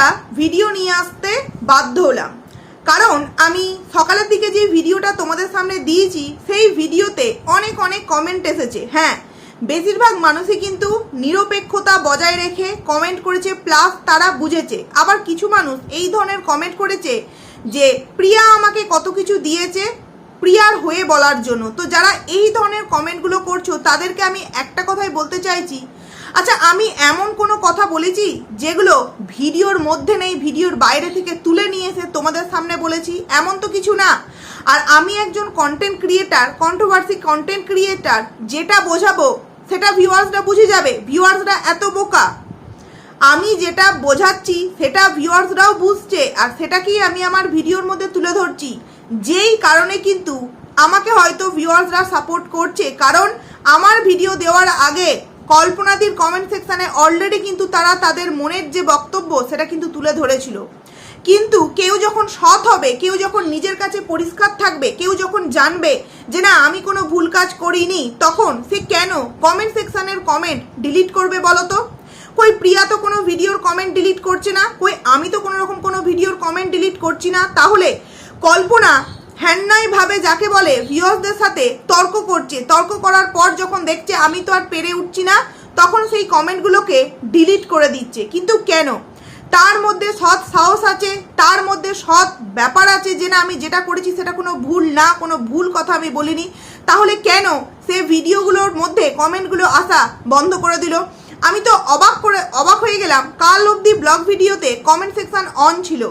একটা ভিডিও নিয়ে আসতে বাধ্য হলাম। কারণ আমি সকালের দিকে যে ভিডিওটা তোমাদের সামনে দিয়েছি, সেই ভিডিওতে অনেক অনেক কমেন্ট এসেছে। হ্যাঁ বেশিরভাগ মানুষই কিন্তু নিরপেক্ষতা বজায় রেখে কমেন্ট করেছে প্লাস তারা বুঝেছে। আবার কিছু মানুষ এই ধরনের কমেন্ট করেছে যে, প্রিয়া আমাকে কত কিছু দিয়েছে প্রিয়ার হয়ে বলার জন্য। তো যারা এই ধরনের কমেন্টগুলো করছ, তাদেরকে আমি একটা কথাই বলতে চাইছি আচ্ছা আমি এমন কোনো কথা বলেছি যেগুলো ভিডিওর মধ্যে নেই, ভিডিওর বাইরে থেকে তুলে নিয়ে এসে তোমাদের সামনে বলেছি? এমন তো কিছু না। আর আমি একজন content creator controversy content creator যেটা বোঝাবো, সেটা ভিউয়ার্সরা বুঝে যাবে। ভিউয়ার্সরা এত বোকা। আমি যেটা বোঝাচ্ছি, সেটা ভিউয়ার্সরাও বুঝছে, আর সেটাকেই আমি আমার ভিডিওর মধ্যে তুলে ধরছি। যেই কারণে কিন্তু আমাকে হয়তো ভিউয়ার্সরা সাপোর্ট করছে, কারণ আমার ভিডিও দেওয়ার আগে কল্পনাদির কমেন্ট সেকশানে অলরেডি কিন্তু তারা তাদের মনের যে বক্তব্য, সেটা কিন্তু তুলে ধরেছিল। কিন্তু কেউ যখন সৎ হবে, কেউ যখন নিজের কাছে পরিষ্কার থাকবে, কেউ যখন জানবে যে না, আমি কোনো ভুল কাজ করিনি, তখন সে কেন কমেন্ট সেকশানের কমেন্ট ডিলিট করবে বলো তো কই প্রিয়া তো কোনো ভিডিওর কমেন্ট ডিলিট করছে না? কই আমি তো কোনো রকম কোনো ভিডিওর কমেন্ট ডিলিট করছি না? তাহলে কল্পনা হ্যান্নাই ভাবে যাকে বলে, ভিউয়ার্সদের সাথে তর্ক করছে। তর্ক করার পর যখন দেখছে আমি তো আর পেরে উঠছি না, তখন সেই কমেন্টগুলোকে ডিলিট করে দিচ্ছে। কিন্তু কেন? তার মধ্যে সৎ সাহস আছে, তার মধ্যে সৎ ব্যাপার আছে যে না, আমি যেটা করেছি সেটা কোনো ভুল না, কোনো ভুল কথা আমি বলিনি। তাহলে কেন সে ভিডিওগুলোর মধ্যে কমেন্টগুলো আসা বন্ধ করে দিল? আমি তো অবাক করে, অবাক হয়ে গেলাম। কাল অবধি ব্লগ ভিডিওতে কমেন্ট সেকশন অন ছিল।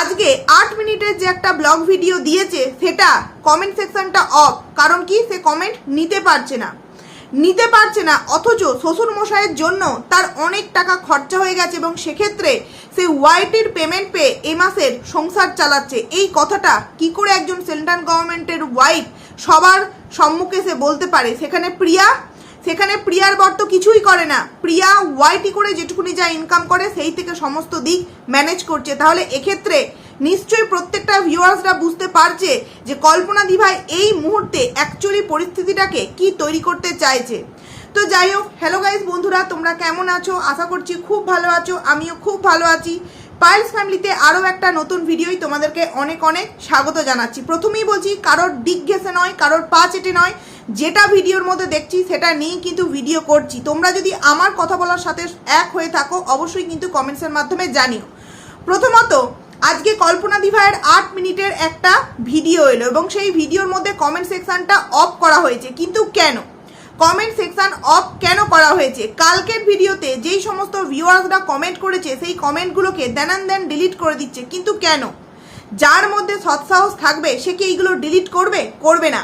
আজকে আট মিনিটের যে একটা ব্লগ ভিডিও দিয়েছে, সেটা কমেন্ট সেকশনটা অফ কারণ কি সে কমেন্ট নিতে পারছে না। নিতে পারছে না, অথচ শ্বশুর মশাইয়ের জন্য তার অনেক টাকা খরচা হয়ে গেছে এবং সেক্ষেত্রে সে ওয়াইটির পেমেন্ট পেয়ে এ মাসের সংসার চালাচ্ছে। এই কথাটা কি করে একজন সেন্ট্রাল গভর্নমেন্টের ওয়াইফ সবার সম্মুখে সে বলতে পারে? সেখানে প্রিয়া সেখানে প্রিয়ার বর তো কিছুই করে না। প্রিয়া ওয়াইটি করে যেটুকুনি যা ইনকাম করে, সেই থেকে সমস্ত দিক ম্যানেজ করছে। তাহলে এক্ষেত্রে নিশ্চয়ই প্রত্যেকটা ভিউয়ার্সরা বুঝতে পারছে যে কল্পনা দিভাই এই মুহূর্তে অ্যাকচুয়ালি পরিস্থিতিটাকে কি তৈরি করতে চাইছে। তো যাই হোক হ্যালো গাইজ বন্ধুরা, তোমরা কেমন আছো? আশা করছি খুব ভালো আছো। আমিও খুব ভালো আছি। পাইলস ফ্যামিলিতে আরও একটা নতুন ভিডিওই তোমাদেরকে অনেক অনেক স্বাগত জানাচ্ছি। প্রথমেই বলছি, কারোর দিক ঘেসে নয়, কারোর পা চেটে নয়। যেটা ভিডিওর মধ্যে দেখছি, সেটা নিয়েই কিন্তু ভিডিও করছি। তোমরা যদি আমার কথা বলার সাথে এক হয়ে থাকো, অবশ্যই কিন্তু কমেন্টসের মাধ্যমে জানিও। প্রথমত, আজকে কল্পনা দিভাইয়ের আট মিনিটের একটা ভিডিও এলো এবং সেই ভিডিওর মধ্যে কমেন্ট সেকশনটা অফ করা হয়েছে। কিন্তু কেন? কমেন্ট সেকশন অফ কেন করা হয়েছে? কালকের ভিডিওতে যেই সমস্ত ভিউয়ার্সরা কমেন্ট করেছে, সেই কমেন্টগুলোকে দেনান দেন ডিলিট করে দিচ্ছে। কিন্তু কেন? যার মধ্যে সৎসাহস থাকবে, সে কি এইগুলো ডিলিট করবে? করবে না।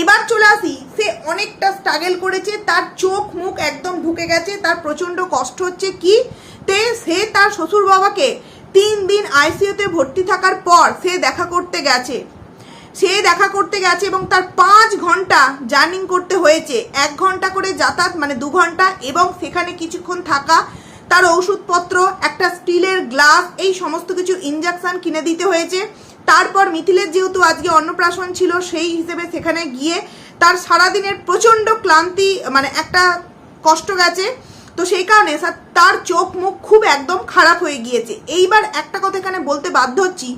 এবার চলে আসি, সে অনেকটা স্ট্রাগেল করেছে, তার চোখ মুখ একদম ঢুকে গেছে, তার প্রচণ্ড কষ্ট হচ্ছে কি? তে সে তার শ্বশুর বাবাকে তিন দিন আইসিইউতে ভর্তি থাকার পর সে দেখা করতে গেছে। সে দেখা করতে গেছে এবং তার পাঁচ ঘণ্টা জার্নিং করতে হয়েছে। এক ঘণ্টা করে যাতায়াত মানে দু ঘণ্টা এবং সেখানে কিছুক্ষণ থাকা, তার ওষুধপত্র একটা স্টিলের গ্লাস, এই সমস্ত কিছু ইঞ্জেকশন কিনে দিতে হয়েছে। তারপর মিথিলের যেহেতু আজকে অন্নপ্রাশন ছিল, সেই হিসেবে সেখানে গিয়ে তার সারাদিনের প্রচণ্ড ক্লান্তি মানে একটা কষ্ট গেছে। তো সেই কারণে তার চোখ মুখ খুব একদম খারাপ হয়ে গিয়েছে। এইবার একটা কথা এখানে বলতে বাধ্য হচ্ছি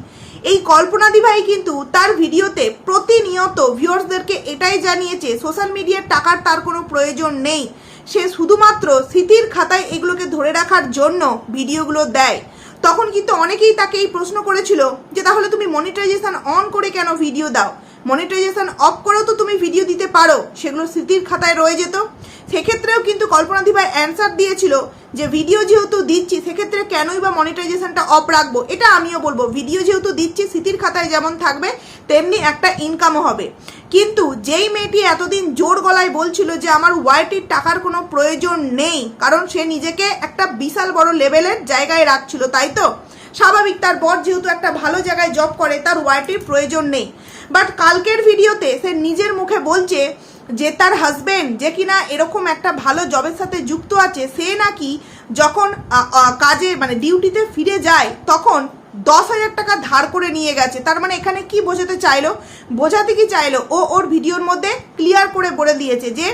এই কল্পনা দিভাই কিন্তু তার ভিডিওতে প্রতিনিয়ত ভিউয়ার্সদেরকে এটাই জানিয়েছে, সোশ্যাল মিডিয়ার টাকার তার কোনো প্রয়োজন নেই। সে শুধুমাত্র স্মৃতির খাতায় এগুলোকে ধরে রাখার জন্য ভিডিওগুলো দেয়। তখন কিন্তু অনেকেই তাকে এই প্রশ্ন করেছিল যে, তাহলে তুমি মনিটাইজেশন অন করে কেন ভিডিও দাও? মনিটাইজেশন অফ করেও তো তুমি ভিডিও দিতে পারো। সেগুলো স্মৃতির খাতায় রয়ে যেত। সেক্ষেত্রেও কিন্তু কল্পনা দিভাই অ্যান্সার দিয়েছিল যে ভিডিও যেহেতু দিচ্ছি, সেক্ষেত্রে কেনই বা মনিটাইজেশনটা অফ রাখব? এটা আমিও বলব। ভিডিও যেহেতু দিচ্ছি, স্মৃতির খাতায় যেমন থাকবে, তেমনি একটা ইনকামও হবে। কিন্তু যেই মেয়েটি এতদিন জোর গলায় বলছিল যে, আমার ওয়াইটির টাকার কোনো প্রয়োজন নেই, কারণ সে নিজেকে একটা বিশাল বড় লেভেলের জায়গায় রাখছিল, তাই তো? স্বাভাবিক, তার বর যেহেতু একটা ভালো জায়গায় জব করে, তার ওয়াইটির প্রয়োজন নেই। বাট কালকের ভিডিওতে সে নিজের মুখে বলছে যে তার হাজব্যান্ড যে কিনা এরকম একটা ভালো জবের সাথে যুক্ত আছে, সে নাকি যখন কাজে মানে ডিউটিতে ফিরে যায়, তখন দশ হাজার টাকা ধার করে নিয়ে গেছে। তার মানে এখানে কি বোঝাতে চাইলো? বোঝাতে কি চাইলো? ও ওর ভিডিওর মধ্যে ক্লিয়ার করে বলে দিয়েছে যে,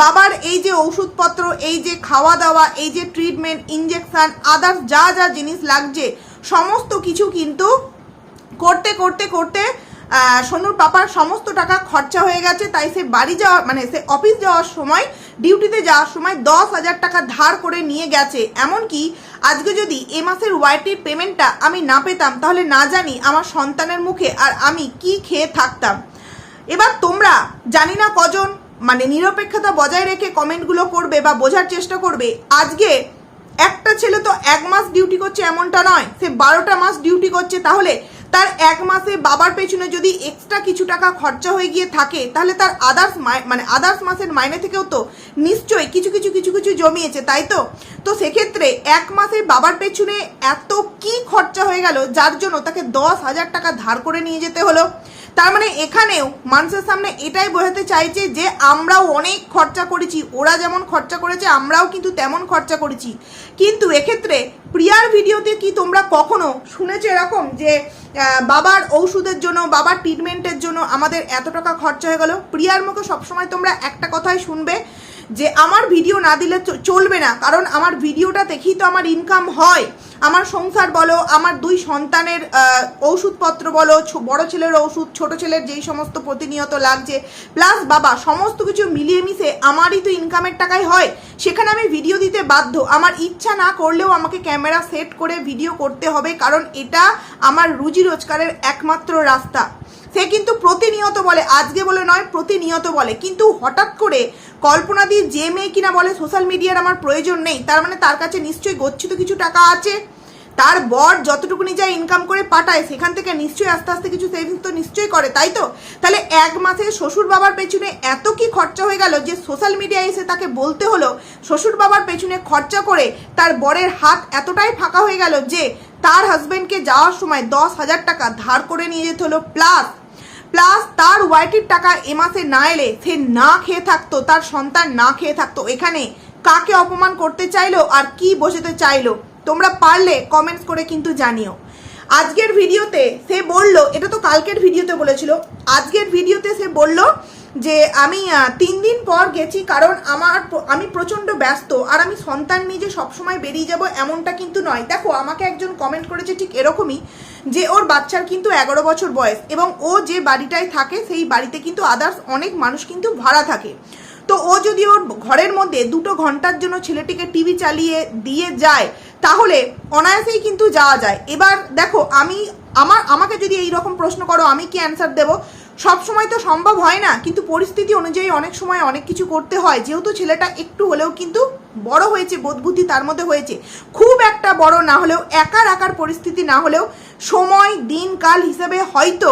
বাবার এই যে ওষুধপত্র, এই যে খাওয়া দাওয়া এই যে ট্রিটমেন্ট ইঞ্জেকশন আদার্স যা যা জিনিস লাগছে, সমস্ত কিছু কিন্তু করতে করতে করতে সোনুর পাপার সমস্ত টাকা খরচা হয়ে গেছে, তাই সে বাড়ি যাওয়ার মানে সে অফিস যাওয়ার সময় ডিউটিতে যাওয়ার সময় দশ হাজার টাকা ধার করে নিয়ে গেছে। এমনকি আজকে যদি এ মাসের ওয়াইটির পেমেন্টটা আমি না পেতাম, তাহলে না জানি আমার সন্তানের মুখে আর আমি কি খেয়ে থাকতাম। এবার তোমরা জানি না কজন মানে নিরপেক্ষতা বজায় রেখে কমেন্টগুলো করবে বা বোঝার চেষ্টা করবে, আজকে একটা ছেলে তো এক মাস ডিউটি করছে এমনটা নয়। সে বারোটা মাস ডিউটি করছে, তাহলে তার এক মাসে বাবার পেছনে যদি এক্সট্রা কিছু টাকা খরচা হয়ে গিয়ে থাকে, তাহলে তার আদার্স মানে আদার্স মাসের মাইনে থেকেও তো নিশ্চয়ই কিছু কিছু কিছু কিছু জমিয়েছে, তাই তো? তো সেক্ষেত্রে এক মাসে বাবার পেছনে এত কি খরচা হয়ে গেল, যার জন্য তাকে দশ হাজার টাকা ধার করে নিয়ে যেতে হলো। তার মানে এখানেও মানুষের সামনে এটাই বোঝাতে চাইছে যে আমরাও অনেক খরচা করেছি, ওরা যেমন খরচা করেছে, আমরাও কিন্তু তেমন খরচা করেছি। কিন্তু এক্ষেত্রে প্রিয়ার ভিডিওতে কি তোমরা কখনো শুনেছো এরকম যে বাবার ঔষধের জন্য, বাবার ট্রিটমেন্টের জন্য আমাদের এত টাকা খরচা হয়ে গেল? প্রিয়ার মুখে সবসময় তোমরা একটা কথাই শুনবে যে আমার ভিডিও না দিলে চলবে না, কারণ আমার ভিডিওটা দেখেই তো আমার ইনকাম হয়। আমার সংসার বলো, আমার দুই সন্তানের ওষুধপত্র বলো বড় ছেলের ওষুধ ছোট ছেলের যেই সমস্ত প্রতিনিয়ত লাগছে প্লাস বাবা, সমস্ত কিছু মিলিয়ে মিশে আমারই তো ইনকামের টাকাই হয়। সেখানে আমি ভিডিও দিতে বাধ্য। আমার ইচ্ছা না করলেও আমাকে ক্যামেরা সেট করে ভিডিও করতে হবে, কারণ এটা আমার রুজি রোজগারের একমাত্র রাস্তা। সে কিন্তু প্রতিনিয়ত বলে, আজকে বলে নয়, প্রতিনিয়ত বলে। কিন্তু হঠাৎ করে কল্পনা দিয়ে যে মেয়ে কিনা বলে, সোশ্যাল মিডিয়ার আমার প্রয়োজন নেই। তার মানে তার কাছে নিশ্চয়ই গচ্ছিত কিছু টাকা আছে। তার বর যতটুকুনি যা ইনকাম করে পাঠায়, সেখান থেকে নিশ্চয়ই আস্তে আস্তে কিছু সেভিংস তো নিশ্চয়ই করে, তাই তো? তাহলে এক মাসে শ্বশুর বাবার পেছনে এত কি খরচা হয়ে গেল যে সোশ্যাল মিডিয়ায় এসে তাকে বলতে হলো শ্বশুর বাবার পেছনে খরচা করে তার বরের হাত এতটাই ফাঁকা হয়ে গেল যে তার হাজবেন্ডকে যাওয়ার সময় দশ হাজার টাকা ধার করে নিয়ে যেতে হলো। প্লাস প্লাস তার ওয়াইটির টাকা এ মাসে না এলে সে না খেয়ে থাকতো, তার সন্তান না খেয়ে থাকতো। এখানে কাকে অপমান করতে চাইলো আর কি বোঝাতে চাইলো? তোমরা পারলে কমেন্টস করে কিন্তু জানিও। আজকের ভিডিওতে সে বলল, এটা তো কালকের ভিডিওতে বলেছিল, আজকের ভিডিওতে সে বলল যে আমি তিন দিন পর গেছি কারণ আমার আমি প্রচণ্ড ব্যস্ত আর আমি সন্তান নিয়ে যে সবসময় বেরিয়ে যাব এমনটা কিন্তু নয়। দেখো, আমাকে একজন কমেন্ট করেছে ঠিক এরকমই যে ওর বাচ্চার কিন্তু এগারো বছর বয়স এবং ও যে বাড়িটায় থাকে সেই বাড়িতে কিন্তু আদার্স অনেক মানুষ কিন্তু ভাড়া থাকে। তো ও যদি ওর ঘরের মধ্যে দুটো ঘণ্টার জন্য ছেলেটিকে টিভি চালিয়ে দিয়ে যায়, তাহলে অনায়াসেই কিন্তু যাওয়া যায়। এবার দেখো, আমি, আমার, আমাকে যদি এই রকম প্রশ্ন করো, আমি কি অ্যান্সার দেবো? সব সময় তো সম্ভব হয় না, কিন্তু পরিস্থিতি অনুযায়ী অনেক সময় অনেক কিছু করতে হয়। যেহেতু ছেলেটা একটু হলেও কিন্তু বড় হয়েছে, বোধবুদ্ধি তার মধ্যে হয়েছে। খুব একটা বড় না হলেও, একার আকার পরিস্থিতি না হলেও সময়, দিন, কাল হিসেবে হয়তো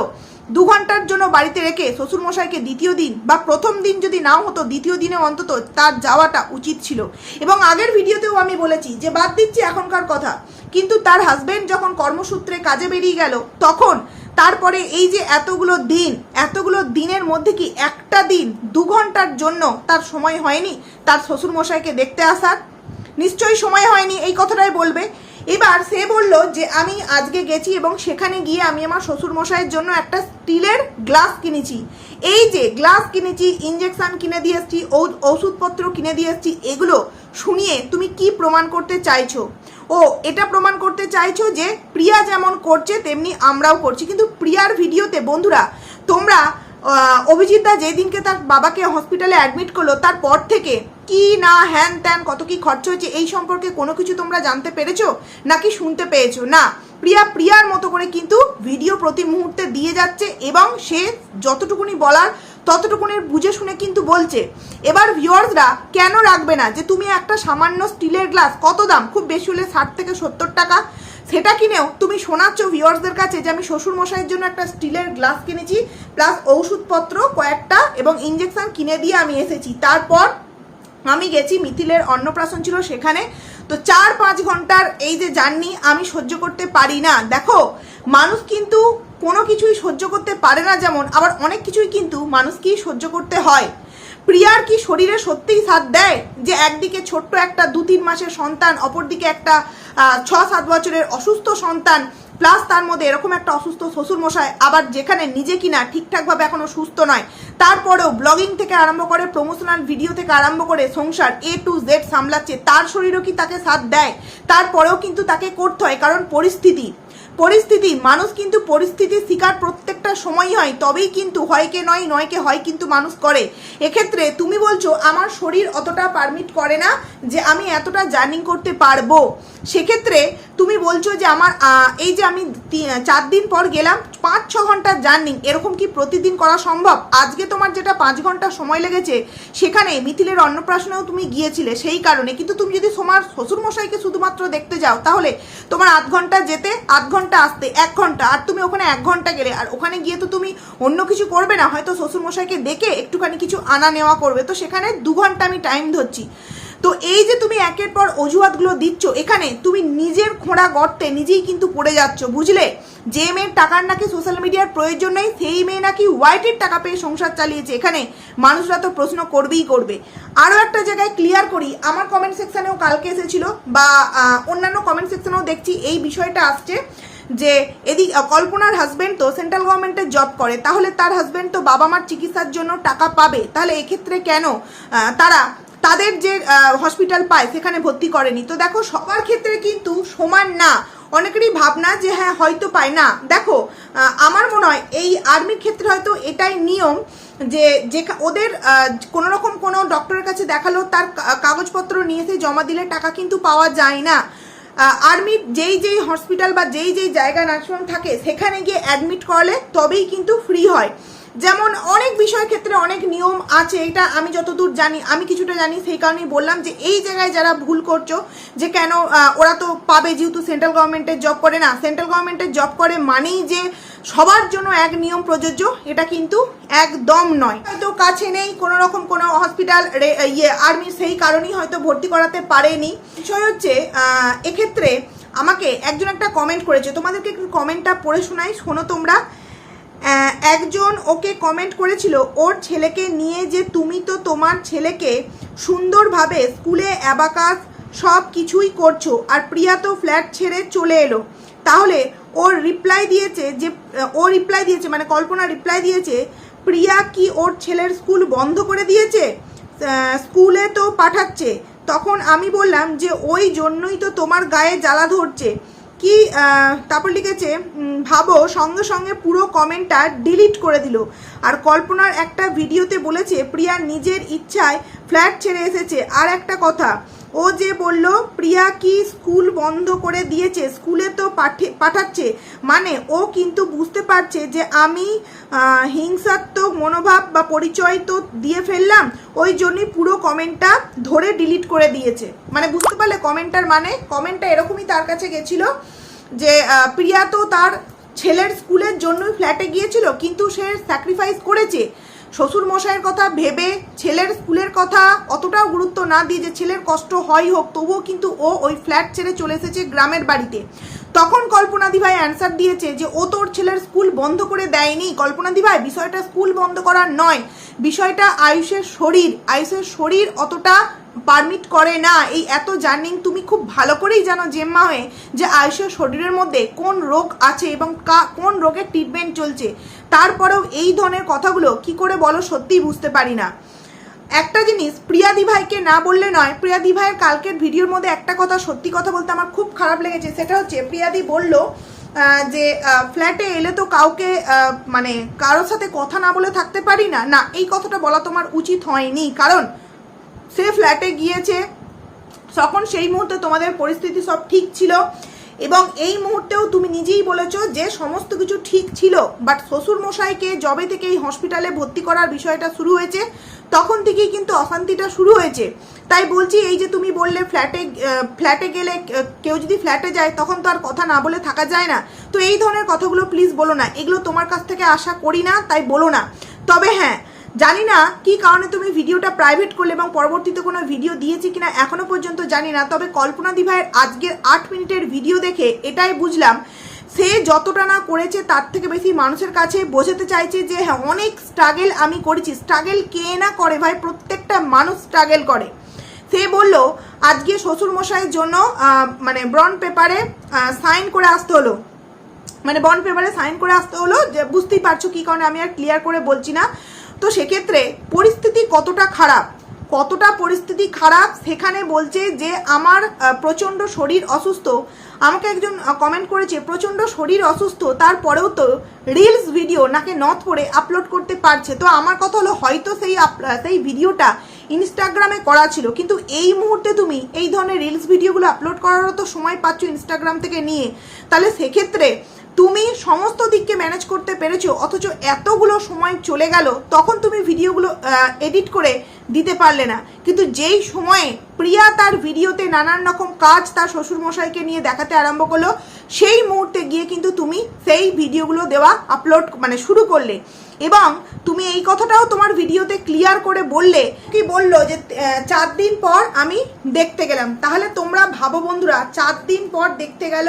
দু ঘণ্টার জন্য বাড়িতে রেখে শ্বশুরমশাইকে দ্বিতীয় দিন বা প্রথম দিন যদি নাও হতো, দ্বিতীয় দিনে অন্তত তার যাওয়াটা উচিত ছিল। এবং আগের ভিডিওতেও আমি বলেছি যে বাদ দিচ্ছি এখনকার কথা। কিন্তু তার হাজবেন্ড যখন কর্মসূত্রে কাজে বেরিয়ে গেল, তখন তারপরে এই যে এতগুলো দিন, এতগুলো দিনের মধ্যে কি একটা দিন দু ঘণ্টার জন্য তার সময় হয়নি? তার শ্বশুরমশাইকে দেখতে আসার? নিশ্চয়ই সময় হয়নি, এই কথাটাই বলবে। এবার সে বলল যে, আমি আজকে গেছি এবং সেখানে গিয়ে আমি আমার শ্বশুর মশাইয়ের জন্য একটা স্টিলের গ্লাস কিনেছি। এই যে গ্লাস কিনেছি ইঞ্জেকশন কিনে দিয়ে এসছি ওষুধপত্র কিনে দিয়ে এসছি, এগুলো শুনিয়ে তুমি কি প্রমাণ করতে চাইছো? ও, এটা প্রমাণ করতে চাইছো যে, প্রিয়া যেমন করছে, তেমনি আমরাও করছি। কিন্তু প্রিয়ার ভিডিওতে, বন্ধুরা, তোমরা অভিজিৎ দা যেদিনকে তার বাবাকে হসপিটালে অ্যাডমিট করল, তারপর থেকে কি না হ্যান ত্যান, কত কি খরচ হয়েছে, এই সম্পর্কে কোনো কিছু তোমরা জানতে পেরেছ? নাকি শুনতে পেয়েছ? না, প্রিয়া প্রিয়ার মতো করে কিন্তু ভিডিও প্রতি মুহূর্তে দিয়ে যাচ্ছে এবং সে যতটুকুনি বলার ততটুকুনি বুঝে শুনে কিন্তু বলছে। এবার ভিউয়ার্সরা কেন রাখবে না যে তুমি একটা সামান্য স্টিলের গ্লাস, কত দাম? খুব বেশি হলে ষাট থেকে সত্তর টাকা। সেটা কিনেও তুমি শোনাচ্ছ ভিউয়ার্সদের কাছে যে আমি শ্বশুর মশাইয়ের জন্য একটা স্টিলের গ্লাস কিনেছি, প্লাস ওষুধপত্র কয়েকটা এবং ইঞ্জেকশন কিনে দিয়ে আমি এসেছি। তারপর আমি গেছি, মিথিলের অন্নপ্রাশন ছিল সেখানে। তো চার পাঁচ ঘণ্টার এই যে জার্নি আমি সহ্য করতে পারি না। দেখো, মানুষ কিন্তু কোনো কিছুই সহ্য করতে পারে না যেমন, আবার অনেক কিছুই কিন্তু মানুষকেই সহ্য করতে হয়। প্রিয়ার কি শরীরে সত্যিই সাথ দেয় যে একদিকে ছোট্ট একটা দু তিন মাসের সন্তান, অপরদিকে একটা ছ সাত বছরের অসুস্থ সন্তান? প্লাস তার মধ্যে এরকম একটা অসুস্থ শ্বশুর মশাই আবার যেখানে নিজে কিনা ঠিকঠাকভাবে এখনও সুস্থ নয়, তারপরেও ব্লগিং থেকে আরম্ভ করে প্রমোশনাল ভিডিও থেকে আরম্ভ করে সংসার এ টু জেড সামলাচ্ছে, তার শরীরও কি তাকে সাথ দেয়? তারপরেও কিন্তু তাকে করতে হয়, কারণ পরিস্থিতি পরিস্থিতি, মানুষ কিন্তু পরিস্থিতির শিকার প্রত্যেকটা সময়ই হয়, তবেই কিন্তু হয় কে নয় নয় কে হয় কিন্তু মানুষ করে। এক্ষেত্রে তুমি বলছো, আমার শরীর অতটা পারমিট করে না যে আমি এতটা জার্নিং করতে পারব। সেক্ষেত্রে তুমি বলছো যে আমার এই যে আমি চার দিন পর গেলাম, পাঁচ, ছ ঘণ্টার জার্নি এরকম কি প্রতিদিন করা সম্ভব? আজকে তোমার যেটা পাঁচ ঘণ্টা সময় লেগেছে, সেখানে মিথিলের অন্নপ্রাশনেও তুমি গিয়েছিলে সেই কারণে। কিন্তু তুমি যদি তোমার শ্বশুরমশাইকে শুধুমাত্র দেখতে যাও, তাহলে তোমার আধ ঘণ্টা যেতে, আধ ঘণ্টা আসতে, এক ঘণ্টা, আর তুমি ওখানে এক ঘণ্টা গেলে, আর ওখানে গিয়ে তো তুমি অন্য কিছু করবে না, হয়তো শ্বশুরমশাইকে ডেকে একটুখানি কিছু আনা নেওয়া করবে, তো সেখানে দু ঘণ্টা আমি টাইম ধরছি। তো এই যে তুমি একের পর অজুহাতগুলো দিচ্ছ, এখানে তুমি নিজের খোঁড়া গর্তে নিজেই কিন্তু পড়ে যাচ্ছ, বুঝলে? যে মেয়ের টাকার নাকি সোশ্যাল মিডিয়ার প্রয়োজন নেই, সেই মেয়ে নাকি হোয়াইটের টাকা পেয়ে সংসার চালিয়েছে, এখানে মানুষরা তো প্রশ্ন করবেই করবে। আরও একটা জায়গায় ক্লিয়ার করি, আমার কমেন্ট সেকশানেও কালকে এসেছিল, বা অন্যান্য কমেন্ট সেকশানেও দেখছি, এই বিষয়টা আসছে। যে এদিক কল্পনার হাজবেন্ড তো সেন্ট্রাল গভর্নমেন্টের জব করে, তাহলে তার হাজব্যান্ড তো বাবা মার চিকিৎসার জন্য টাকা পাবে। তাহলে এক্ষেত্রে কেন? তারা তাদের যে হসপিটাল পায়, সেখানে ভর্তি করেনি। তো দেখো, সবার ক্ষেত্রে কিন্তু সমান না। অনেকেরই ভাবনা যে হ্যাঁ হয়তো পায় না। দেখো আমার মনে হয় এই আর্মির ক্ষেত্রে হয়তো এটাই নিয়ম যে যে ওদের কোনো রকম কোনো ডক্টরের কাছে দেখাল, তার কাগজপত্র নিয়ে এসে জমা দিলে টাকা কিন্তু পাওয়া যায় না। আর্মির যেই যেই হসপিটাল বা যেই যেই জায়গা নার্সিংহোম থাকে, সেখানে গিয়ে অ্যাডমিট করলে তবেই কিন্তু ফ্রি হয়। যেমন অনেক বিষয়ের ক্ষেত্রে অনেক নিয়ম আছে, এটা আমি যতদূর জানি, আমি কিছুটা জানি, সেই কারণেই বললাম যে এই জায়গায় যারা ভুল করছ, যে কেন ওরা তো পাবে যেহেতু সেন্ট্রাল গভর্নমেন্টের জব করে না সেন্ট্রাল গভর্নমেন্টের জব করে মানেই যে সবার জন্য এক নিয়ম প্রযোজ্য, এটা কিন্তু একদম নয়। হয়তো কাছে নেই, কোনো রকম কোনো হসপিটাল ইয়ে আর্মি সেই কারণেই হয়তো ভর্তি করাতে পারেনি। বিষয় হচ্ছে এক্ষেত্রে আমাকে একজন একটা কমেন্ট করেছে, তোমাদেরকে একটু কমেন্টটা পড়ে শোনাই, শোনো তোমরা। একজন ওকে কমেন্ট করেছিল, ওর ছেলেকে নিয়ে যে তুমি তো তোমার ছেলেকে সুন্দরভাবে স্কুলে অ্যাবাকাস সব কিছুই করছ আর প্রিয়া তো ফ্ল্যাট ছেড়ে চলে এলো। তাহলে ওর রিপ্লাই দিয়েছে যে, ও রিপ্লাই দিয়েছে মানে কল্পনা রিপ্লাই দিয়েছে, প্রিয়া কি ওর ছেলের স্কুল বন্ধ করে দিয়েছে? স্কুলে তো পাঠাচ্ছে। তখন আমি বললাম যে, ওই জন্যই তো তোমার গায়ে জ্বালা ধরছে। কি তারপর লিখেছে ভাবো সঙ্গে সঙ্গে পুরো কমেন্টটা ডিলিট করে দিল। আর কল্পনার একটা ভিডিওতে বলেছে, প্রিয়া নিজের ইচ্ছায় ফ্ল্যাট ছেড়ে এসেছে। আর একটা কথা, ও যে বলল, প্রিয়া কি স্কুল বন্ধ করে দিয়েছে? স্কুলে তো পাঠে পাঠাচ্ছে। মানে ও কিন্তু বুঝতে পারছে যে আমি হিংসাত্মক মনোভাব বা পরিচয় তো দিয়ে ফেললাম, ওই জন্যই পুরো কমেন্টটা ধরে ডিলিট করে দিয়েছে। মানে বুঝতে পারলে কমেন্টটার মানে? কমেন্টটা এরকমই তার কাছে গেছিল যে প্রিয়া তো তার ছেলের স্কুলের জন্যই ফ্ল্যাটে গিয়েছিল, কিন্তু সে স্যাক্রিফাইস করেছে। শ্বশুর মশাইয়ের কথা ভেবে ছেলের স্কুলের কথা অতটাও গুরুত্ব না দিয়ে যে ছেলের কষ্ট হয় হোক, তবুও কিন্তু ও ওই ফ্ল্যাট ছেড়ে চলে এসেছে গ্রামের বাড়িতে। তখন কল্পনাদি ভাই অ্যান্সার দিয়েছে যে, ও তোর ছেলের স্কুল বন্ধ করে দেয়নি? কল্পনাদি ভাই, বিষয়টা স্কুল বন্ধ করার নয়, বিষয়টা আয়ুষের শরীর। আয়ুষের শরীর অতটা পারমিট করে না, এই এত জার্নিং তুমি খুব ভালো করেই জানো জেম্মা হয়ে যে আয়ুষের শরীরের মধ্যে কোন রোগ আছে এবং কোন রোগের ট্রিটমেন্ট চলছে। তারপরেও এই ধরনের কথাগুলো কি করে বলো সত্যিই বুঝতে পারি না। একটা জিনিস প্রিয়াদি ভাইকে না বললে নয়, প্রিয়াদি ভাইয়ের কালকের ভিডিওর মধ্যে একটা কথা সত্যি কথা বলতে আমার খুব খারাপ লেগেছে, সেটা হচ্ছে প্রিয়াদি বলল যে ফ্ল্যাটে এলে তো কাউকে মানে কারোর সাথে কথা না বলে থাকতে পারি না। না, এই কথাটা বলা তোমার উচিত হয়নি। কারণ সে ফ্ল্যাটে গিয়েছে। তখন সেই মুহূর্তে তোমাদের পরিস্থিতি সব ঠিক ছিল এবং এই মুহূর্তেও তুমি নিজেই বলেছ যে সমস্ত কিছু ঠিক ছিল। বাট শ্বশুর মশাইকে জবে থেকে এই হসপিটালে ভর্তি করার বিষয়টা শুরু হয়েছে, তখন থেকেই কিন্তু অশান্তিটা শুরু হয়েছে। তাই বলছি, এই যে তুমি বললে ফ্ল্যাটে ফ্ল্যাটে গেলে কেউ যদি ফ্ল্যাটে যায়, তখন তো আর কথা না বলে থাকা যায় না। তো এই ধরনের কথাগুলো প্লিজ বলো না। এগুলো তোমার কাছ থেকে আশা করি না, তাই বলো না। তবে হ্যাঁ জানি না কি কারণে তুমি ভিডিওটা প্রাইভেট করলে এবং পরবর্তীতে কোনো ভিডিও দিয়েছি কিনা এখনও পর্যন্ত জানি না। তবে কল্পনা দি ভাইয়ের আজকের আট মিনিটের ভিডিও দেখে এটাই বুঝলাম। সে যতটা না করেছে তার থেকে বেশি মানুষের কাছে বোঝাতে চাইছে যে হ্যাঁ অনেক স্ট্রাগেল আমি করেছি। স্ট্রাগেল কে না করে ভাই? প্রত্যেকটা মানুষ স্ট্রাগেল করে। সে বলল, আজকে শ্বশুর মশাইয়ের জন্য মানে ব্রন পেপারে সাইন করে আসতে হলো। মানে বন্ড পেপারে সাইন করে আসতে হলো যে, বুঝতেই পারছ কী কারণে আমি আর ক্লিয়ার করে বলছি না। তো সেক্ষেত্রে পরিস্থিতি কতটা খারাপ? কতটা পরিস্থিতি খারাপ? সেখানে বলছে যে, আমার প্রচণ্ড শরীর অসুস্থ। আমাকে একজন কমেন্ট করেছে, প্রচণ্ড শরীর অসুস্থ, তারপরেও তো রিলস ভিডিও নাকে নথ করে আপলোড করতে পারছে। তো আমার কথা হলো, হয়তো সেই সেই ভিডিওটা ইনস্টাগ্রামে করা ছিল, কিন্তু এই মুহূর্তে তুমি এই ধরনের রিলস ভিডিওগুলো আপলোড করারও তো সময় পাচ্ছ ইনস্টাগ্রাম থেকে নিয়ে। তাহলে সেক্ষেত্রে তুমি সমস্ত দিককে ম্যানেজ করতে পেরেছ, অথচ এতগুলো সময় চলে গেল, তখন তুমি ভিডিওগুলো এডিট করে দিতে পারলে না। কিন্তু যেই সময়ে প্রিয়া তার ভিডিওতে নানান রকম কাজ তার শ্বশুরমশাইকে নিয়ে দেখাতে আরম্ভ করল, সেই মুহূর্তে গিয়ে কিন্তু তুমি সেই ভিডিওগুলো দেওয়া আপলোড মানে শুরু করলে। এবং তুমি এই কথাটাও তোমার ভিডিওতে ক্লিয়ার করে বললে, কি বলল যে চার দিন পর আমি দেখতে গেলাম। তাহলে তোমরা ভাবো বন্ধুরা, চার দিন পর দেখতে গেল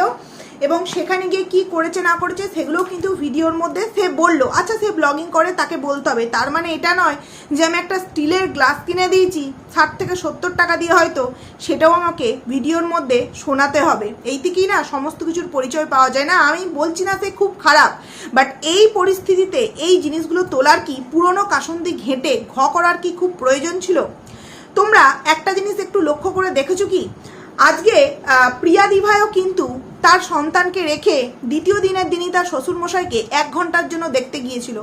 এবং সেখানে গিয়ে কি করেছে, না করেছে, সেগুলোও কিন্তু ভিডিওর মধ্যে সে বলল। আচ্ছা সে ব্লগিং করে, তাকে বলতে হবে। তার মানে এটা নয় যে আমি একটা স্টিলের গ্লাস কিনে দিয়েছি, ষাট থেকে সত্তর টাকা দিয়ে হয়তো, সেটাও আমাকে ভিডিওর মধ্যে শোনাতে হবে। এই থেকেই না সমস্ত কিছুর পরিচয় পাওয়া যায় না। আমি বলছি না সে খুব খারাপ বাট এই পরিস্থিতিতে এই জিনিসগুলো তোলার কি, পুরনো কাসন্দি ঘেঁটে ঘ করার কি খুব প্রয়োজন ছিল? তোমরা একটা জিনিস একটু লক্ষ্য করে দেখেছ কি? আজকে প্রিয়া দিভাইও কিন্তু তার সন্তানকে রেখে দ্বিতীয় দিনের দিনই তার শ্বশুরমশাইকে এক ঘণ্টার জন্য দেখতে গিয়েছিল।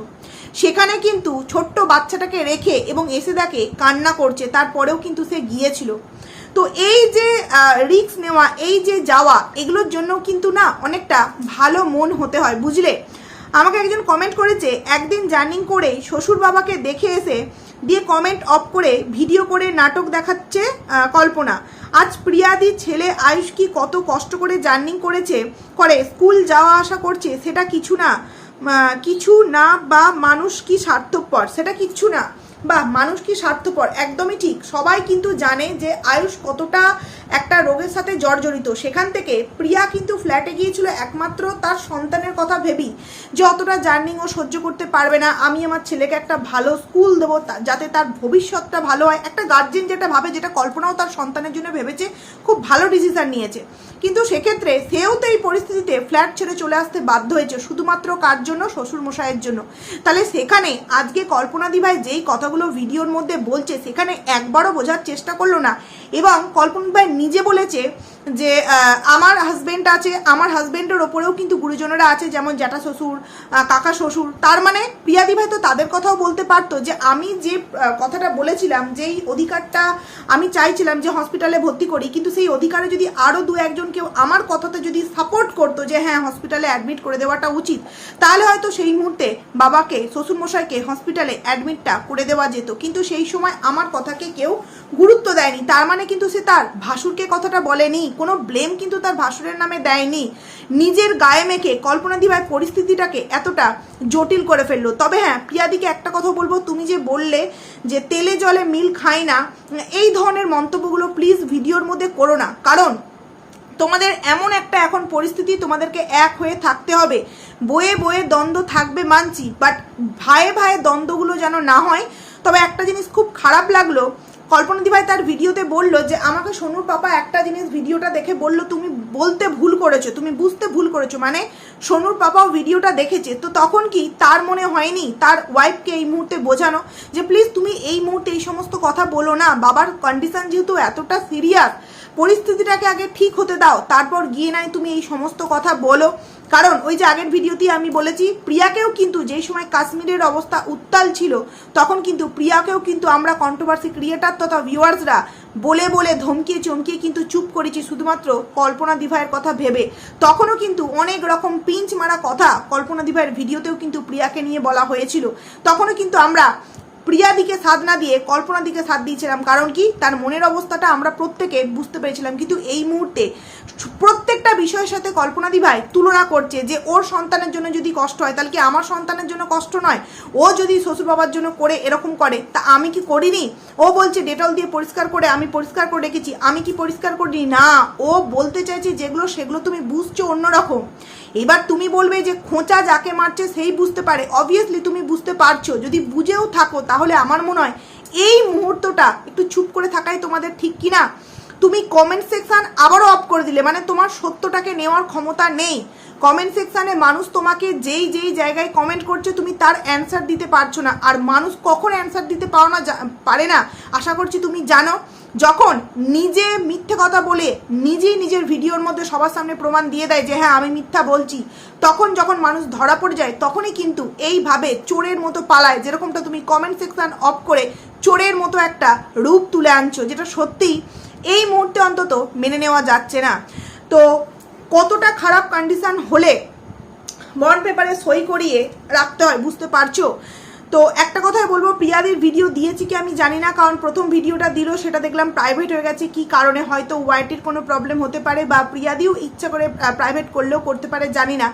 সেখানে কিন্তু ছোট্ট বাচ্চাটাকে রেখে এবং এসে দেখে কান্না করছে, তারপরেও কিন্তু সে গিয়েছিল। তো এই যে রিস্ক নেওয়া, এই যে যাওয়া, এগুলোর জন্য কিন্তু না অনেকটা ভালো মন হতে হয়, বুঝলে? আমাকে একজন কমেন্ট করেছে, একদিন জার্নিং করে শ্বশুর বাবাকে দেখে এসে দিয়ে কমেন্ট অফ করে ভিডিও করে নাটক দেখাচ্ছে কল্পনা। আজ প্রিয়াদি ছেলে আয়ুষ কি কত কষ্ট করে জার্নিং করেছে, করে, স্কুল যাওয়া আসা করছে, সেটা কিছু না। কিছু না বা মানুষ কি স্বার্থপর, সেটা কিচ্ছু না। বা মানুষ কি স্বার্থপর, একদমই ঠিক। সবাই কিন্তু জানে যে আয়ুষ কতটা একটা রোগের সাথে জর্জরিত। সেখান থেকে প্রিয়া কিন্তু ফ্ল্যাটে গিয়েছিল, একমাত্র তার সন্তানের কথা ভেবি যে অতটা জার্নিং ও সহ্য করতে পারবে না, আমি আমার ছেলেকে একটা ভালো স্কুল দেবো যাতে তার ভবিষ্যৎটা ভালো হয়। একটা গার্জেন যেটা ভাবে, যেটা কল্পনাও তার সন্তানের জন্য ভেবেছে, খুব ভালো ডিসিশন নিয়েছে। কিন্তু সেক্ষেত্রে সেও তো এই পরিস্থিতিতে ফ্ল্যাট ছেড়ে চলে আসতে বাধ্য হয়েছে, শুধুমাত্র কার জন্য? শ্বশুর মশাইয়ের জন্য। তাহলে সেখানে আজকে কল্পনা দিভাই যেই কথাগুলো ভিডিওর মধ্যে বলছে, সেখানে একবারও বোঝার চেষ্টা করল না। এবং কল্পনা ভাই নিজে বলেছে যে আমার হাজবেন্ড আছে, আমার হাজবেন্ডের ওপরেও কিন্তু গুরুজনেরা আছে, যেমন জ্যাঠা শ্বশুর কাকা শ্বশুর। তার মানে প্রিয়াদি ভাই তো তাদের কথাও বলতে পারতো যে, আমি যে কথাটা বলেছিলাম, যেই অধিকারটা আমি চাইছিলাম যে হসপিটালে ভর্তি করি, কিন্তু সেই অধিকারে যদি আরও দু একজন কেউ আমার কথাতে যদি সাপোর্ট করতো যে হ্যাঁ হসপিটালে অ্যাডমিট করে দেওয়াটা উচিত, তাহলে হয়তো সেই মুহূর্তে বাবাকে, শ্বশুরমশাইকে হসপিটালে অ্যাডমিটটা করে দেওয়া যেত। কিন্তু সেই সময় আমার কথাকে কেউ গুরুত্ব দেয়নি। তার মানে কিন্তু সে তার ভাসুরকে কথাটা বলেনি, কোনো ব্লেম কিন্তু তার ভাসুরের নামে দেয়নি। নিজের গায়ে মেখে কল্পনা দিভাই পরিস্থিতিটাকে এতটা জটিল করে ফেলল। তবে হ্যাঁ প্রিয়াদিকে একটা কথা বলব, তুমি যে বললে যে তেলে জলে মিল খাই না, এই ধরনের মন্তব্যগুলো প্লিজ ভিডিওর মধ্যে করো না। কারণ তোমাদের এমন একটা এখন পরিস্থিতি তোমাদেরকে এক হয়ে থাকতে হবে। বয়ে বয়ে দ্বন্দ্ব থাকবে মানছি বাট ভাইয়ে ভাইয়ে দ্বন্দ্বগুলো যেন না হয়, তবে একটা জিনিস খুব খারাপ লাগল কল্পনা দিভাই তার ভিডিওতে বলল যে, আমাকে সোনুর পাপা একটা জিনিস ভিডিওটা দেখে বলল, তুমি বলতে ভুল করেছ, তুমি বুঝতে ভুল করেছ। মানে সোনুর পাপাও ভিডিওটা দেখেছে। তো তখন কি তার মনে হয়নি, তার ওয়াইফকে এই মুহূর্তে বোঝানো যে, প্লিজ তুমি এই মুহূর্তে এই সমস্ত কথা বলো না, বাবার কন্ডিশন যেহেতু এতটা সিরিয়াস পরিস্থিতিটাকে আগে ঠিক হতে দাও, তারপর গিয়ে নাই তুমি এই সমস্ত কথা বলো। কারণ ওই যে আগের ভিডিওতেই আমি বলেছি, প্রিয়াকেও কিন্তু যেই সময় কাশ্মীরের অবস্থা উত্তাল ছিল, তখন কিন্তু প্রিয়াকেও কিন্তু আমরা কন্ট্রোভার্সি ক্রিয়েটার তথা ভিউয়ার্সরা বলে বলে ধমকিয়ে চমকিয়ে কিন্তু চুপ করেছি শুধুমাত্র কল্পনা দিভাইয়ের কথা ভেবে। তখনও কিন্তু অনেক রকম পিঞ্চ মারা কথা কল্পনা দিভাইয়ের ভিডিওতেও কিন্তু প্রিয়াকে নিয়ে বলা হয়েছিল। তখনও কিন্তু আমরা প্রিয়া দিকে সাধ না দিয়ে কল্পনা দিকে সাথ দিয়েছিলাম। কারণ কি? তার মনের অবস্থাটা আমরা প্রত্যেকে বুঝতে পেরেছিলাম। কিন্তু এই মুহূর্তে প্রত্যেকটা বিষয়ের সাথে কল্পনা দি ভাই তুলনা করছে যে ওর সন্তানের জন্য যদি কষ্ট হয়, তাহলে কি আমার সন্তানের জন্য কষ্ট নয়? ও যদি শ্বশুর বাবার জন্য করে এরকম করে, তা আমি কি করিনি? ও বলছে, ডেটল দিয়ে পরিষ্কার করে, আমি পরিষ্কার করে রেখেছি। আমি কি পরিষ্কার করিনি? না, ও বলতে চাইছে, যেগুলো সেগুলো তুমি বুঝছ অন্যরকম। এবার তুমি বলবে যে খোঁচা যাকে মারছে সেই বুঝতে পারে। অবভিয়াসলি তুমি বুঝতে পারছ। যদি বুঝেও থাকো, তাহলে আমার মনে হয় এই মুহূর্তটা একটু চুপ করে থাকাই তোমাদের ঠিক কিনা? তুমি কমেন্ট সেকশান আবারও অফ করে দিলে মানে তোমার সত্যটাকে নেওয়ার ক্ষমতা নেই। কমেন্ট সেকশানে মানুষ তোমাকে যেই যেই জায়গায় কমেন্ট করছে, তুমি তার অ্যান্সার দিতে পারছ না। আর মানুষ কখন অ্যান্সার দিতে পারো না পারে না, আশা করছি তুমি জানো। যখন নিজে মিথ্যে কথা বলে নিজেই নিজের ভিডিওর মধ্যে সবার সামনে প্রমাণ দিয়ে দেয় যে হ্যাঁ আমি মিথ্যা বলছি। তখন যখন মানুষ ধরা পড়ে যায়, তখনই কিন্তু এইভাবে চোরের মতো পালায়, যেরকমটা তুমি কমেন্ট সেকশন অফ করে চোরের মতো একটা রূপ তুলে আনছো, যেটা সত্যিই এই মুহূর্তে অন্তত মেনে নেওয়া যাচ্ছে না। তো কতটা খারাপ কন্ডিশন হলে বন্ড পেপারে সই করিয়ে রাখতে হয় বুঝতে পারছ? তো একটা কথাই বলব, প্রিয়াদির ভিডিও দিয়েছি কি আমি জানি না, কারণ প্রথম ভিডিওটা দিল, সেটা দেখলাম প্রাইভেট হয়ে গেছে, কি কারণে হয়তো ওয়াইটির কোনো প্রবলেম হতে পারে বা প্রিয়াদিও ইচ্ছা করে প্রাইভেট করলেও করতে পারে, জানি না।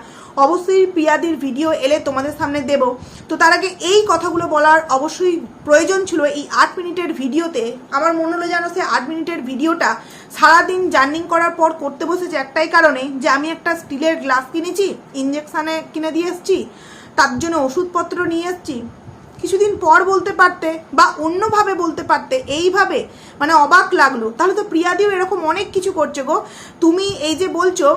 অবশ্যই প্রিয়াদির ভিডিও এলে তোমাদের সামনে দেব। তো তার আগে এই কথাগুলো বলার অবশ্যই প্রয়োজন ছিল এই আট মিনিটের ভিডিওতে আমার মনে হলো যেন সে আট মিনিটের ভিডিওটা সারাদিন জার্নিং করার পর করতে বসেছে একটাই কারণে, যে আমি একটা স্টিলের গ্লাস কিনেছি ইঞ্জেকশানে কিনে দিয়ে এসেছি, তার জন্য ওষুধপত্র নিয়ে এসেছি কিছুদিন পর বলতে পারতে বা অন্যভাবে বলতে পারতে এইভাবে মানে অবাক লাগল। তাহলে তো প্রিয়াদিও এরকম অনেক কিছু করছে গো। তুমি এই যে বলছো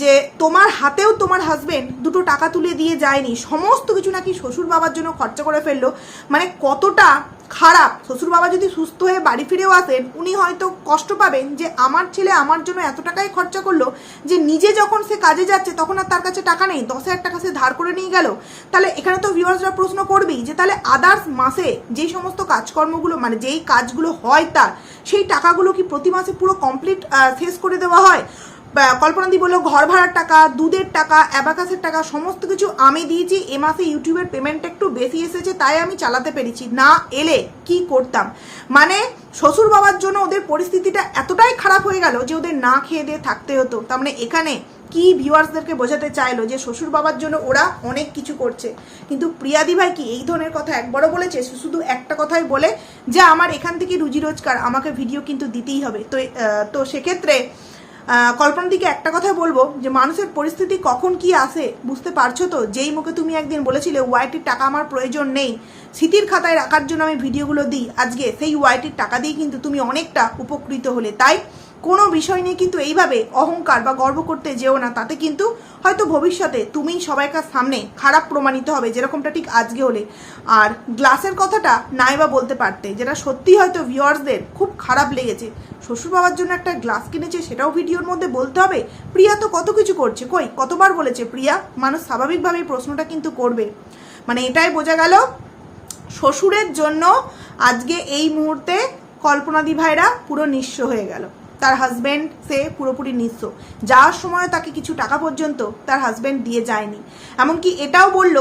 যে তোমার হাতেও তোমার হাজবেন্ড দুটো টাকা তুলে দিয়ে যায়নি, সমস্ত কিছু নাকি শ্বশুর বাবার জন্য খরচা করে ফেলল। মানে কতটা খারাপ। শ্বশুর বাবা যদি সুস্থ হয়ে বাড়ি ফিরেও আসেন, উনি হয়তো কষ্ট পাবেন যে আমার ছেলে আমার জন্য এত টাকাই খরচা করল যে নিজে যখন সে কাজে যাচ্ছে, তখন আর তার কাছে টাকা নেই। দশ হাজার টাকা সে ধার করে নিয়ে গেল। তাহলে এখানে তো ভিউয়ার্সরা প্রশ্ন করবেই যে তাহলে আদার্স মাসে যেই সমস্ত কাজকর্মগুলো মানে যেই কাজগুলো হয় তার, সেই টাকাগুলো কি প্রতি মাসে পুরো কমপ্লিট শেষ করে দেওয়া হয়? কল্পনাদি বলল, ঘর ভাড়ার টাকা, দুধের টাকা, অ্যাবাকাসের টাকা, সমস্ত কিছু আমি দিয়েছি। এ মাসে ইউটিউবের পেমেন্টটা একটু বেশি এসেছে, তাই আমি চালাতে পেরেছি। না এলে কি করতাম? মানে শ্বশুর বাবার জন্য ওদের পরিস্থিতিটা এতটাই খারাপ হয়ে গেল যে ওদের না খেয়ে দিয়ে থাকতে হতো। তার মানে এখানে কি ভিউয়ার্সদেরকে বোঝাতে চাইলো যে শ্বশুর বাবার জন্য ওরা অনেক কিছু করছে? কিন্তু প্রিয়াদি ভাই কি এই ধরনের কথা একবারও বলেছে? শুধু একটা কথাই বলে যে, আমার এখান থেকে রুজি রোজগার, আমাকে ভিডিও কিন্তু দিতেই হবে। তো তো সেক্ষেত্রে কল্পনার দিকে একটা কথা বলব যে মানুষের পরিস্থিতি কখন কি আসে বুঝতে পারছ তো? যেই মুখে তুমি একদিন বলেছিলে ওয়াইটির টাকা আমার প্রয়োজন নেই স্মৃতির খাতায় রাখার জন্য আমি ভিডিওগুলো দিই, আজকে সেই ওয়াইটির টাকা দিয়ে কিন্তু তুমি অনেকটা উপকৃত হলে। তাই কোনো বিষয় নিয়ে কিন্তু এইভাবে অহংকার বা গর্ব করতে যেও না, তাতে কিন্তু হয়তো ভবিষ্যতে তুমি সবাইকার সামনে খারাপ প্রমাণিত হবে, যেরকমটা ঠিক আজকে হলে। আর গ্লাসের কথাটা নাই বা বলতে পারতে, যেটা সত্যি হয়তো ভিউয়ার্সদের খুব খারাপ লেগেছে। শ্বশুর বাবার জন্য একটা গ্লাস কিনেছে, সেটাও ভিডিওর মধ্যে বলতে হবে। প্রিয়া তো কত কিছু করছে, কই? কতবার বলেছে, প্রিয়া, মানুষ স্বাভাবিকভাবেই প্রশ্নটা কিন্তু করবে। মানে এটাই বোঝা গেল, শ্বশুরের জন্য আজকে এই মুহূর্তে কল্পনাদি ভাইরা পুরো নিঃস্ব হয়ে গেল। তার হাজব্যান্ড সে পুরোপুরি নিঃস্ব। যাওয়ার সময় তাকে কিছু টাকা পর্যন্ত তার হাজব্যান্ড দিয়ে যায়নি। এমনকি এটাও বলল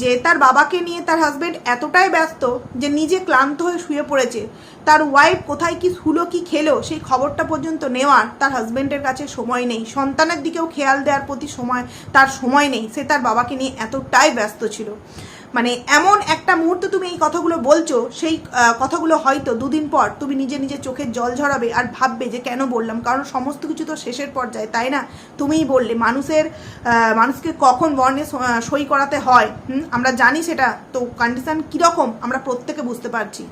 যে তার বাবাকে নিয়ে তার হাজব্যান্ড এতটাই ব্যস্ত যে নিজে ক্লান্ত হয়ে শুয়ে পড়েছে। তার ওয়াইফ কোথায় কি শুলো, কি খেলো, সেই খবরটা পর্যন্ত নেওয়ার তার হাজব্যান্ডের কাছে সময় নেই। সন্তানের দিকেও খেয়াল দেওয়ার প্রতি সময় তার সময় নেই। সে তার বাবাকে নিয়ে এতটাই ব্যস্ত ছিল। মানে এমন একটা মুহূর্তে তুমি এই কথাগুলো বলছো, সেই কথাগুলো হয়তো দুদিন পর তুমি নিজে নিজে চোখের জল ঝরাবে আর ভাববে যে কেন বললাম, কারণ সমস্ত কিছু তো শেষের পর্যায়ে, তাই না? তুমিই বললে, মানুষের মানুষকে কখন বর্ণে সই করাতে হয় আমরা জানি সেটা, তো কন্ডিশন কীরকম আমরা প্রত্যেকে বুঝতে পারছি।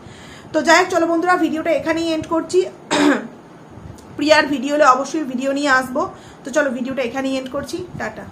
তো যাই হোক, চলো বন্ধুরা, ভিডিওটা এখানেই এন্ড করছি। প্রিয়ার ভিডিও হলে অবশ্যই ভিডিও নিয়ে আসব। তো চলো, ভিডিওটা এখানেই এন্ড করছি। টাটা।